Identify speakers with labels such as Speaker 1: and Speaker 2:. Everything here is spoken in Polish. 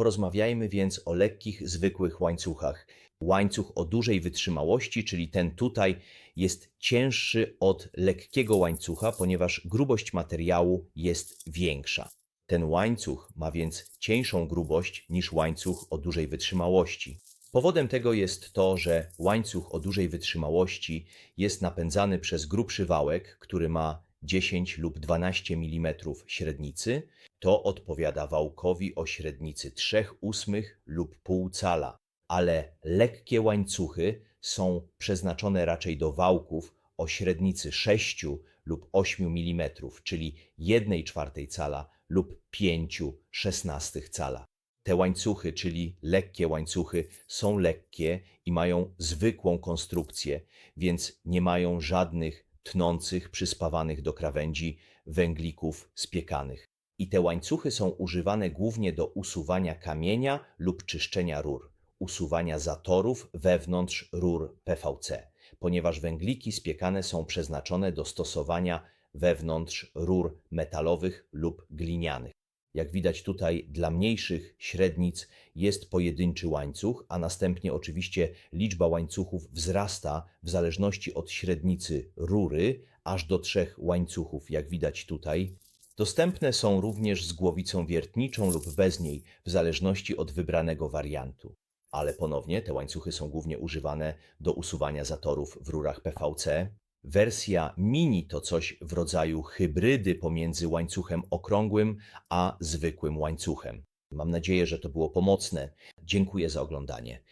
Speaker 1: Porozmawiajmy więc o lekkich, zwykłych łańcuchach. Łańcuch o dużej wytrzymałości, czyli ten tutaj, jest cięższy od lekkiego łańcucha, ponieważ grubość materiału jest większa. Ten łańcuch ma więc cieńszą grubość niż łańcuch o dużej wytrzymałości. Powodem tego jest to, że łańcuch o dużej wytrzymałości jest napędzany przez grubszy wałek, który ma 10 lub 12 mm średnicy. To odpowiada wałkowi o średnicy 3,8 lub pół cala, ale lekkie łańcuchy są przeznaczone raczej do wałków o średnicy 6 lub 8 mm, czyli 1 czwartej cala lub 5 szesnastych cala. Te łańcuchy, czyli lekkie łańcuchy, są lekkie i mają zwykłą konstrukcję, więc nie mają żadnych tnących, przyspawanych do krawędzi węglików spiekanych. I te łańcuchy są używane głównie do usuwania kamienia lub czyszczenia rur, usuwania zatorów wewnątrz rur PVC, ponieważ węgliki spiekane są przeznaczone do stosowania wewnątrz rur metalowych lub glinianych. Jak widać tutaj, dla mniejszych średnic jest pojedynczy łańcuch, a następnie oczywiście liczba łańcuchów wzrasta w zależności od średnicy rury, aż do trzech łańcuchów, jak widać tutaj. Dostępne są również z głowicą wiertniczą lub bez niej, w zależności od wybranego wariantu. Ale ponownie te łańcuchy są głównie używane do usuwania zatorów w rurach PVC. Wersja mini to coś w rodzaju hybrydy pomiędzy łańcuchem okrągłym a zwykłym łańcuchem. Mam nadzieję, że to było pomocne. Dziękuję za oglądanie.